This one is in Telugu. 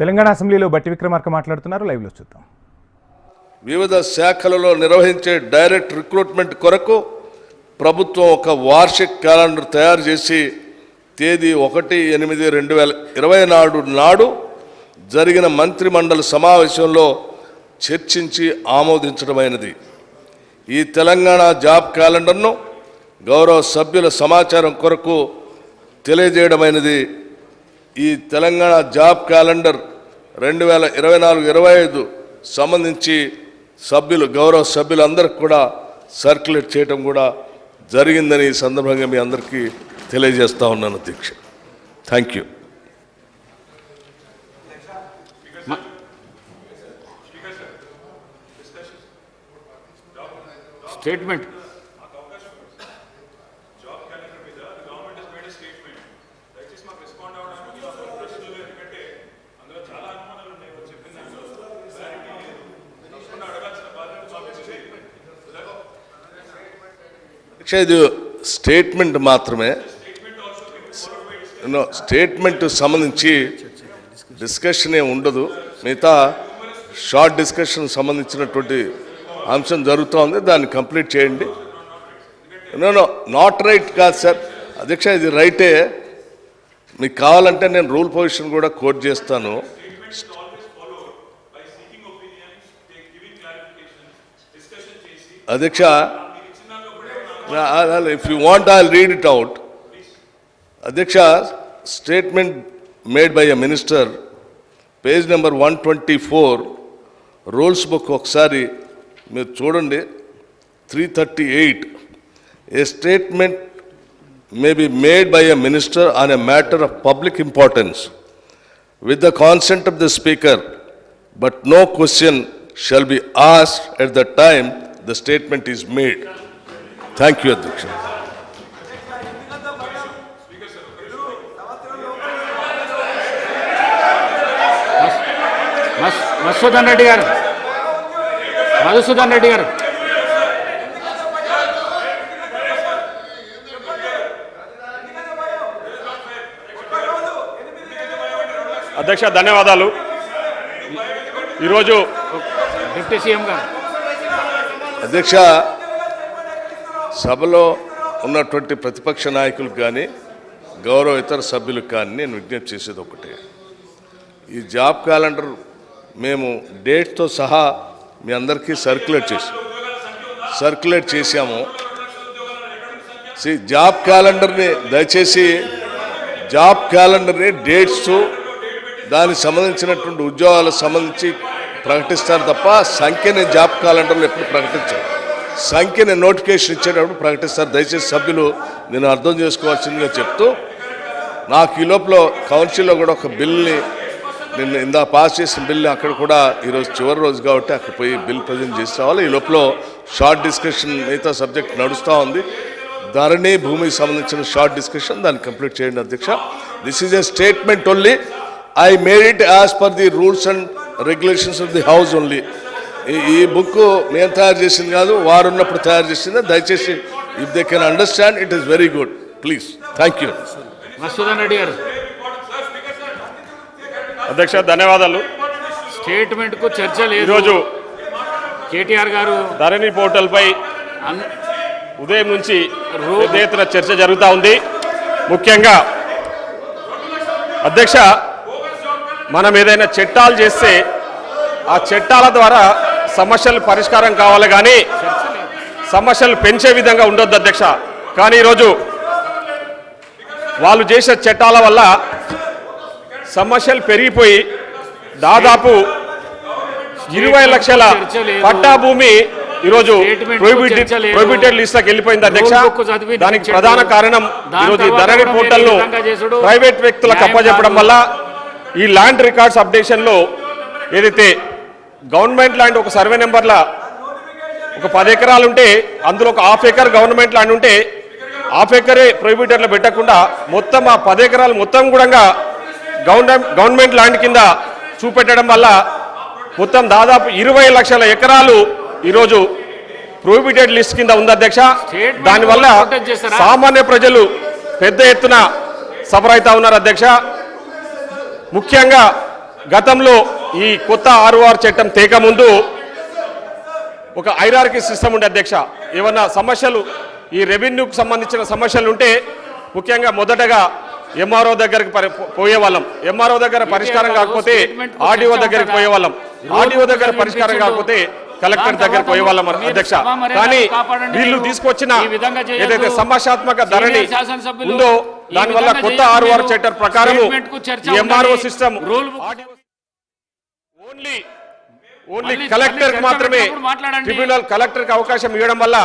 తెలంగాణ అసెంబ్లీలో బట్టి విక్రమార్క మాట్లాడుతున్నారు. లైవ్లో చూద్దాం. వివిధ శాఖలలో నిర్వహించే డైరెక్ట్ రిక్రూట్మెంట్ కొరకు ప్రభుత్వం ఒక వార్షిక క్యాలెండర్ తయారు చేసి తేదీ ఒకటి ఎనిమిది రెండు వేల ఇరవై నాడు నాడు జరిగిన మంత్రిమండలి సమావేశంలో చర్చించి ఆమోదించడమైనది. ఈ తెలంగాణ జాబ్ క్యాలెండర్ను గౌరవ సభ్యుల సమాచారం కొరకు తెలియజేయడమైనది ఈ తెలంగాణ జాబ్ క్యాలెండర్ రెండు వేల ఇరవై నాలుగు ఇరవై ఐదు సంబంధించి సభ్యులు గౌరవ సభ్యులందరికీ కూడా సర్క్యులేట్ చేయడం కూడా జరిగిందని ఈ సందర్భంగా మీ అందరికీ తెలియజేస్తా ఉన్నాను అధ్యక్ష థ్యాంక్ యూ స్టేట్మెంట్ అధ్యక్ష ఇది స్టేట్మెంట్ మాత్రమే. స్టేట్మెంట్ సంబంధించి డిస్కషన్ ఏం ఉండదు. మిగతా షార్ట్ డిస్కషన్ సంబంధించినటువంటి అంశం జరుగుతూ ఉంది. దాన్ని కంప్లీట్ చేయండి. నో నో నాట్ రైట్ కాదు సార్. అధ్యక్ష ఇది రైటే మీకు కావాలంటే నేను రూల్ పొజిషన్ కూడా కోట్ చేస్తాను. అధ్యక్ష if you want I read it out అధ్యక్ష statement made by a minister page number one twenty four rules book ఒకసారి మీరు చూడండి. Three thirty eight A statement may be made by a minister on a matter of public importance with the consent of the speaker but no question shall be asked at the time the statement is made Thank you, Adhiksha. మస్ మధుసూదన్ రెడ్డి గారు. మధుసూదన్ రెడ్డి గారు. అధ్యక్ష ధన్యవాదాలు. ఈరోజు డిప్యూటీ సీఎం గారు. అధ్యక్ష సభలో ఉన్నటువంటి ప్రతిపక్ష నాయకులకు కానీ గౌరవ ఇతర సభ్యులకు కానీ నేను విజ్ఞప్తి చేసేది ఒకటే. ఈ జాబ్ క్యాలెండర్ మేము డేట్తో సహా మీ అందరికీ సర్క్యులేట్ చేసి సర్క్యులేట్ చేశాము. సి జాబ్ క్యాలెండర్ని దయచేసి జాబ్ క్యాలెండర్ని డేట్స్ దానికి సంబంధించినటువంటి ఉద్యోగాలకు సంబంధించి ప్రకటిస్తారు తప్ప సంఖ్యని జాబ్ క్యాలెండర్లో ఎప్పుడు ప్రకటించారు. సంఖ్యని నోటిఫికేషన్ ఇచ్చేటప్పుడు ప్రకటిస్తారు. దయచేసి సభ్యులు నేను అర్థం చేసుకోవాల్సిందిగా చెప్తూ నాకు ఈ లోపల కౌన్సిల్లో కూడా ఒక బిల్ని నిన్న ఇందా పాస్ చేసిన బిల్ని అక్కడ కూడా ఈరోజు చివరి రోజు కాబట్టి అక్కడ పోయి బిల్ ప్రజెంట్ చేసి రావాలి. ఈ లోపల షార్ట్ డిస్కషన్ మిగతా సబ్జెక్ట్ నడుస్తూ ఉంది. ధరణి భూమికి సంబంధించిన షార్ట్ డిస్కషన్ దాన్ని కంప్లీట్ చేయండి అధ్యక్ష. This is a statement only I made it as per the rules and regulations of the house only ఈ బుక్ నేను తయారు చేసింది కాదు వారు ఉన్నప్పుడు తయారు చేసింది దయచేసి if they can understand it is very good please thank you Reddy garu. అధ్యక్ష ధన్యవాదాలు. స్టేట్మెంట్కు చర్చ లేదు. ఈరోజు కేటీఆర్ గారు ధరణి పోర్టల్పై ఉదయం నుంచి పెద్ద ఎత్తున చర్చ జరుగుతూ ఉంది. ముఖ్యంగా అధ్యక్ష మనం ఏదైనా చట్టాలు చేస్తే ఆ చట్టాల ద్వారా సమస్యలు పరిష్కారం కావాలి కానీ సమస్యలు పెంచే విధంగా ఉండొద్దు అధ్యక్ష కానీ ఈరోజు వాళ్ళు చేసే చట్టాల వల్ల సమస్యలు పెరిగిపోయి దాదాపు ఇరవై లక్షల పట్టా భూమి ఈరోజు ప్రొహిబిటెడ్ లిస్ట్లోకి వెళ్ళిపోయింది అధ్యక్ష దానికి. ప్రధాన కారణం ఈరోజు ధరణి కూడా పోర్టల్ను మీరు ఈ విధంగా చేసుడు ప్రైవేట్ వ్యక్తులకు అప్పచెప్పడం. వల్ల ఈ ల్యాండ్ రికార్డ్స్ అప్డేషన్లో ఏదైతే గవర్నమెంట్ ల్యాండ్ ఒక సర్వే నెంబర్ల ఒక పది ఎకరాలు ఉంటే అందులో ఒక హాఫ్ ఎకర్ గవర్నమెంట్ ల్యాండ్ ఉంటే హాఫ్ ఎకరే ప్రొహిబిటర్లో పెట్టకుండా మొత్తం ఆ పది ఎకరాలు మొత్తం కూడా గవర్నమెంట్ ల్యాండ్ కింద చూపెట్టడం వల్ల మొత్తం దాదాపు ఇరవై లక్షల ఎకరాలు ఈరోజు ప్రొహిబిటెడ్ లిస్ట్ కింద ఉంది అధ్యక్ష దానివల్ల? సామాన్య ప్రజలు పెద్ద ఎత్తున సఫర్ అవుతా ఉన్నారు అధ్యక్ష ముఖ్యంగా గతంలో ఈ కొత్త ఆర్ఓఆర్ చట్టం తేక ముందు ఒక ఐరార్కి సిస్టమ్ ఉండే అధ్యక్ష. ఏమన్నా సమస్యలు ఈ రెవెన్యూకి సంబంధించిన సమస్యలు ఉంటే ముఖ్యంగా మొదటగా ఎంఆర్ఓ దగ్గరికి పోయేవాళ్ళం. ఎంఆర్ఓ దగ్గర పరిష్కారం కాకపోతే ఆర్డీఓ దగ్గరికి పోయేవాళ్ళం. ఆర్డీఓ దగ్గర పరిష్కారం కాకపోతే కలెక్టర్ దగ్గరికి పోయేవాళ్ళం అధ్యక్ష. కానీ వీళ్ళు తీసుకొచ్చిన ఏదైతే సమస్యాత్మక ధరణి ఉందో దానివల్ల కొత్త ఆర్ఓఆర్ చట్టం ప్రకారము MRO system only only collector మాత్రమే. ట్రిబ్యునల్ కలెక్టర్కి అవకాశం ఇవ్వడం వల్ల